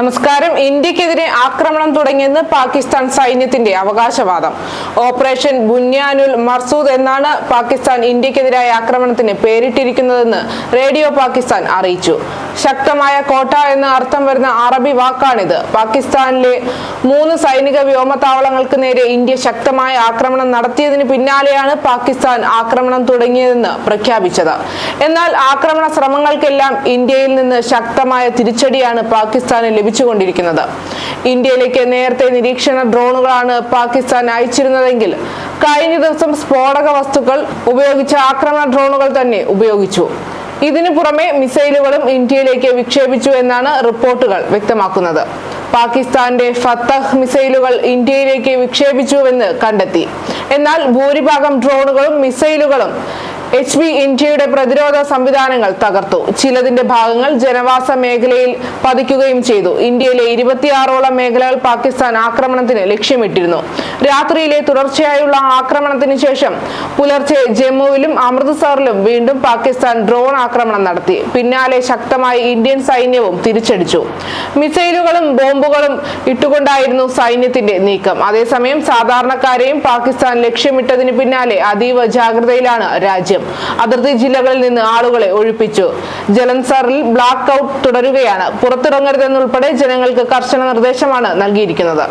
നമസ്കാരം. ഇന്ത്യക്കെതിരെ ആക്രമണം തുടങ്ങിയെന്ന് പാകിസ്ഥാൻ സൈന്യത്തിന്റെ അവകാശവാദം. ഓപ്പറേഷൻ ബുന്യാനുൽ മർസൂദ് എന്നാണ് പാകിസ്ഥാൻ ഇന്ത്യക്കെതിരായ ആക്രമണത്തിന് പേരിട്ടിരിക്കുന്നതെന്ന് റേഡിയോ പാകിസ്ഥാൻ അറിയിച്ചു. ശക്തമായ കോട്ട എന്ന് അർത്ഥം വരുന്ന അറബി വാക്കാണിത്. പാകിസ്ഥാനിലെ മൂന്ന് സൈനിക വ്യോമതാവളങ്ങൾക്ക് നേരെ ഇന്ത്യ ശക്തമായ ആക്രമണം നടത്തിയതിന് പിന്നാലെയാണ് പാകിസ്ഥാൻ ആക്രമണം തുടങ്ങിയതെന്ന് പ്രഖ്യാപിച്ചത്. എന്നാൽ ആക്രമണ ശ്രമങ്ങൾക്കെല്ലാം ഇന്ത്യയിൽ നിന്ന് ശക്തമായ തിരിച്ചടിയാണ് പാകിസ്ഥാന് ലഭിച്ചുകൊണ്ടിരിക്കുന്നത്. ഇന്ത്യയിലേക്ക് നേരത്തെ നിരീക്ഷണ ഡ്രോണുകളാണ് പാകിസ്ഥാൻ അയച്ചിരുന്നതെങ്കിൽ കഴിഞ്ഞ ദിവസം സ്ഫോടക വസ്തുക്കൾ ഉപയോഗിച്ച ആക്രമണ ഡ്രോണുകൾ തന്നെ ഉപയോഗിച്ചു. ഇതിനു പുറമെ മിസൈലുകളും ഇന്ത്യയിലേക്ക് വിക്ഷേപിച്ചു എന്നാണ് റിപ്പോർട്ടുകൾ വ്യക്തമാക്കുന്നത്. പാകിസ്ഥാന്റെ ഫത്തഹ് മിസൈലുകൾ ഇന്ത്യയിലേക്ക് വിക്ഷേപിച്ചുവെന്ന് കണ്ടെത്തി. എന്നാൽ ഭൂരിഭാഗം ഡ്രോണുകളും മിസൈലുകളും എച്ച് ബി ഇന്ത്യയുടെ പ്രതിരോധ സംവിധാനങ്ങൾ തകർത്തു. ചിലതിന്റെ ഭാഗങ്ങൾ ജനവാസ മേഖലയിൽ പതിക്കുകയും ചെയ്തു. ഇന്ത്യയിലെ ഇരുപത്തിയാറോളം മേഖലകൾ പാകിസ്ഥാൻ ആക്രമണത്തിന് ലക്ഷ്യമിട്ടിരുന്നു. രാത്രിയിലെ തുടർച്ചയായുള്ള ആക്രമണത്തിന് ശേഷം പുലർച്ചെ ജമ്മുവിലും അമൃത്സറിലും വീണ്ടും പാകിസ്ഥാൻ ഡ്രോൺ ആക്രമണം നടത്തി. പിന്നാലെ ശക്തമായി ഇന്ത്യൻ സൈന്യവും തിരിച്ചടിച്ചു. മിസൈലുകളും ബോംബുകളും ഇട്ടുകൊണ്ടായിരുന്നു സൈന്യത്തിന്റെ നീക്കം. അതേസമയം സാധാരണക്കാരെയും പാകിസ്ഥാൻ ലക്ഷ്യമിട്ടതിന് പിന്നാലെ അതീവ ജാഗ്രതയിലാണ് രാജ്യം. അതിർത്തി ജില്ലകളിൽ നിന്ന് ആളുകളെ ഒഴിപ്പിച്ചു. ജലൻസറിൽ ബ്ലാക്ക് ഔട്ട് തുടരുകയാണ്. പുറത്തിറങ്ങരുതെന്നുൾപ്പെടെ ജനങ്ങൾക്ക് കർശന നിർദ്ദേശമാണ് നൽകിയിരിക്കുന്നത്.